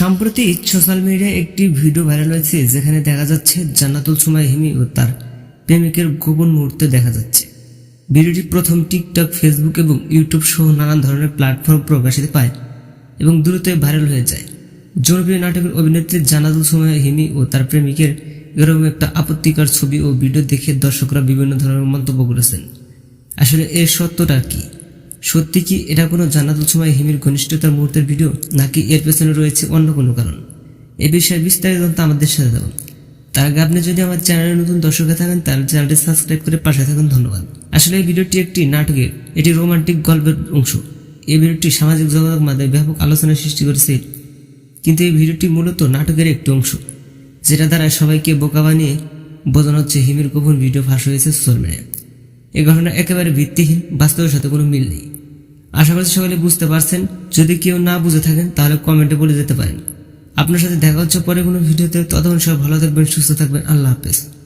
সম্প্রতি সোশ্যাল মিডিয়ায় একটি ভিডিও ভাইরাল হয়েছে, যেখানে দেখা যাচ্ছে জান্নাতুল সুমাই হিমি ও তার প্রেমিকের গোপন মুহূর্তে দেখা যাচ্ছে। ভিডিওটি প্রথম টিকটক ফেসবুক এবং ইউটিউব সহ নানান ধরনের প্ল্যাটফর্ম প্রকাশিত পায় এবং দ্রুতই ভাইরাল হয়ে যায়। জনপ্রিয় নাটকের অভিনেত্রী জান্নাতুল সুমাই হিমি ও তার প্রেমিকের এরকম একটা আপত্তিকর ছবি ও ভিডিও দেখে দর্শকরা বিভিন্ন ধরনের মন্তব্য করেছেন। আসলে এর সত্যটা কি? সত্যি কি এটা কোনো জান্নাতুল সময় হিমির ঘনিষ্ঠতার মুহূর্তের ভিডিও নাকি এর পেছনে রয়েছে অন্য কোনো কারণ? এ বিষয়ে বিস্তারিত জানতে আমাদের সাথে থাকুন। তার আগে আপনি যদি আমার চ্যানেলে নতুন দর্শক থাকেন, তাহলে চ্যানেলটি সাবস্ক্রাইব করে পাশে থাকুন। ধন্যবাদ। আসলে এই ভিডিওটি একটি নাটকের এটি রোমান্টিক গল্পের অংশ। এই ভিডিওটি সামাজিক যোগাযোগ মাধ্যমে ব্যাপক আলোচনার সৃষ্টি করেছে। কিন্তু এই ভিডিওটি মূলত নাটকের একটি অংশ, যেটা দ্বারা সবাইকে বোকা বানিয়ে বোঝানো হচ্ছে হিমির গোপন ভিডিও ফাঁস হয়েছে সোশ্যাল মিডিয়ায় এই ঘটনা একেবারে ভিত্তিহীন, বাস্তবের সাথে কোনো মিল নেই। আশা করছি সকলে বুঝতে পারছেন। যদি কেউ না বুঝে থাকেন, তাহলে কমেন্টে বলে যেতে পারেন। আপনার সাথে দেখা হচ্ছে পরে কোনো ভিডিওতে। ততক্ষণ সব ভালো থাকবেন, সুস্থ থাকবেন। আল্লাহ হাফেজ।